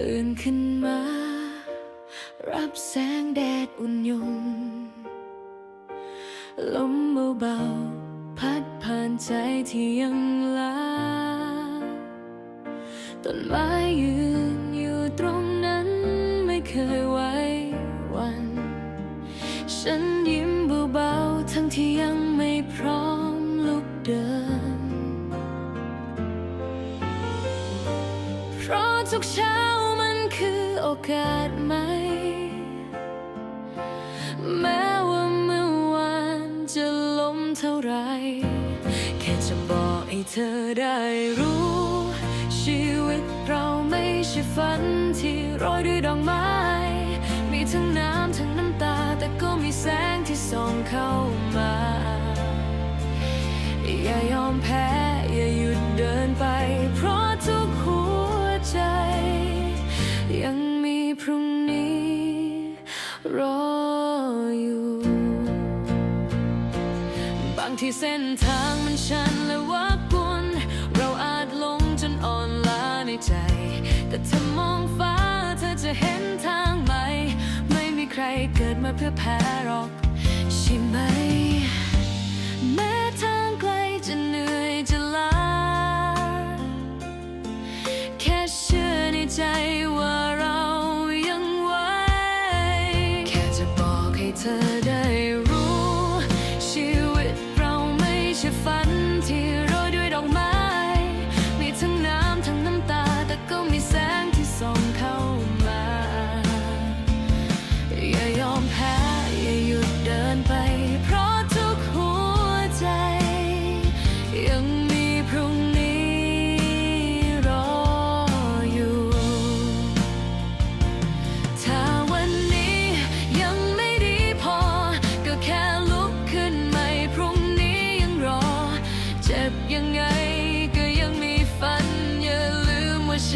ตื่นขึ้นมา รับแสงแดดอุ่นยงลมเบาๆพัดผ่านใจที่ยังล้าต้นไม้ยืนอยู่ตรงนั้นไม่เคยไหว้วัน ฉันยิ้มเบาๆทั้งที่ยังไม่พร้อมลุกเดิน เพราะทุกเช้า คือโอกาสไหม แม้ว่าเมื่อวานจะล้มเท่าไร แค่จะบอกให้เธอได้รู้ ชีวิตเราไม่ใช่ฝันที่โรยด้วยดอกไม้ มีทั้งน้ำทั้งน้ำตาแต่ก็มีแสง ที่เส้นทางมันชันและว่ากวน เราอาจลงจนอ่อนล้าในใจ แต่ถ้ามองฟ้าเธอจะเห็นทางใหม่ ไม่มีใครเกิดมาเพื่อแพ้หรอกใช่ไหม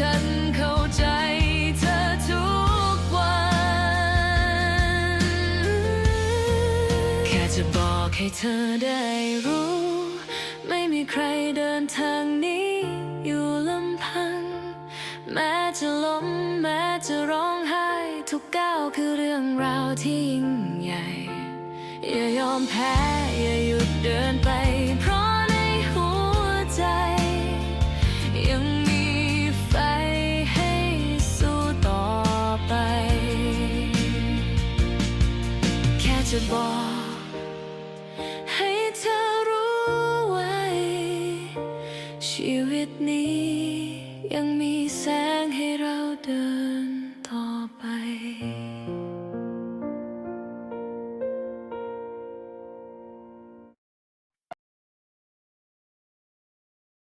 ฉันเข้าใจเธอทุกวัน แค่จะบอกให้เธอได้รู้ ไม่มีใครเดินทางนี้อยู่ลำพัง แม้จะล้มแม้จะร้องไห้ ทุกก้าวคือเรื่องราวที่ยิ่งใหญ่ อย่ายอมแพ้ อย่าหยุดเดินไปเพราะ จะบอกให้เธอรู้ไว้ ชีวิตนี้ยังมีแสงให้เราเดิน